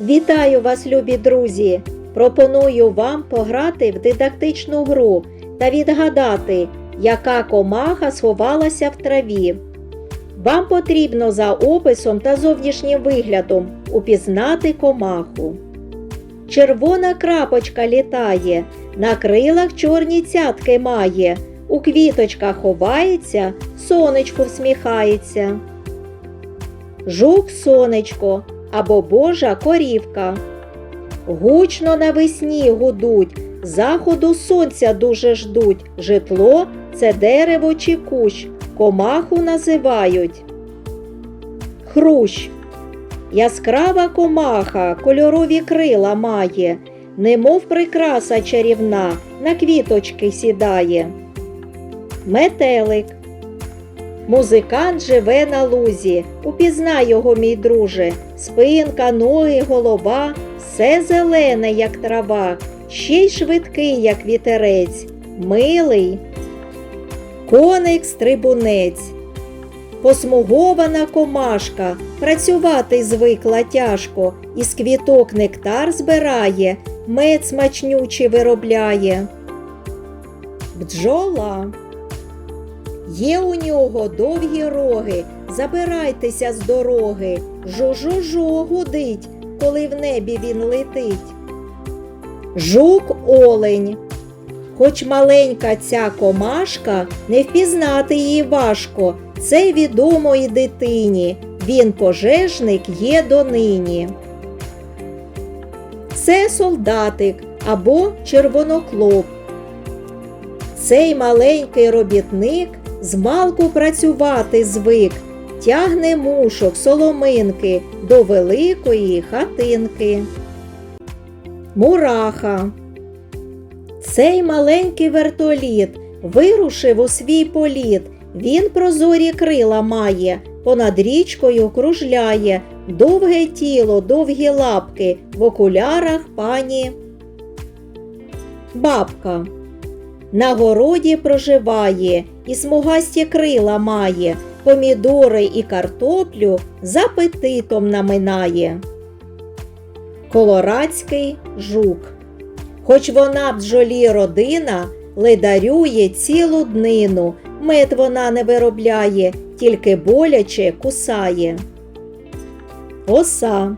Вітаю вас, любі друзі! Пропоную вам пограти в дидактичну гру та відгадати, яка комаха сховалася в траві. Вам потрібно за описом та зовнішнім виглядом упізнати комаху. Червона крапочка літає, на крилах чорні цятки має, у квіточках ховається, сонечко всміхається. Жук сонечко або божа корівка. Гучно навесні гудуть, заходу сонця дуже ждуть. Житло це дерево чи кущ, комаху називають. Хрущ. Яскрава комаха, кольорові крила має, немов прикраса чарівна, на квіточки сідає. Метелик. Музикант живе на лузі, упізнай його, мій друже, спинка, ноги, голова, все зелене, як трава, ще й швидкий, як вітерець, милий. Коник стрибунець. Посмугована комашка, працювати звикла тяжко, із квіток нектар збирає, мед смачнючий виробляє. Бджола. Є у нього довгі роги, забирайтеся з дороги, жо-жо-жо гудить, коли в небі він летить. Жук олень. Хоч маленька ця комашка, не впізнати її важко, це відомо і дитині, він пожежник є донині. Це солдатик або червоноклоп. Цей маленький робітник змалку працювати звик, тягне мушок, соломинки до великої хатинки. Мураха. Цей маленький вертоліт вирушив у свій політ. Він прозорі крила має, понад річкою кружляє, довге тіло, довгі лапки, в окулярах пані. Бабка. На городі проживає і смугасті крила має, помідори і картоплю з апетитом наминає. Колорадський жук. Хоч вона бджолі родина, ледарює цілу днину, мед вона не виробляє, тільки боляче кусає. Оса.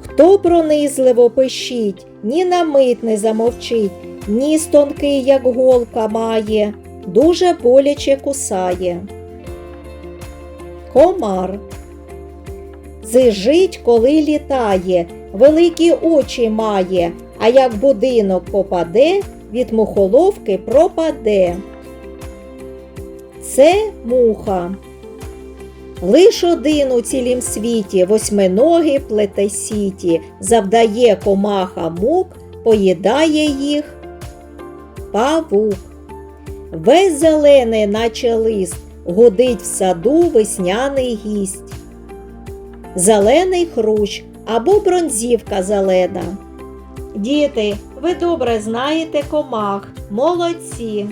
Хто пронизливо пищить, ні на мить не замовчить, ніс тонкий, як голка має, дуже боляче кусає. Комар. Зижить, коли літає, великі очі має, а як будинок попаде, від мухоловки пропаде. Це муха. Лиш один у цілім світі восьминоги плете сіті, завдає комаха мук, поїдає їх павук. Весь зелений, наче лист, гудить в саду весняний гість. Зелений хрущ або бронзівка зелена. Діти, ви добре знаєте комах, молодці.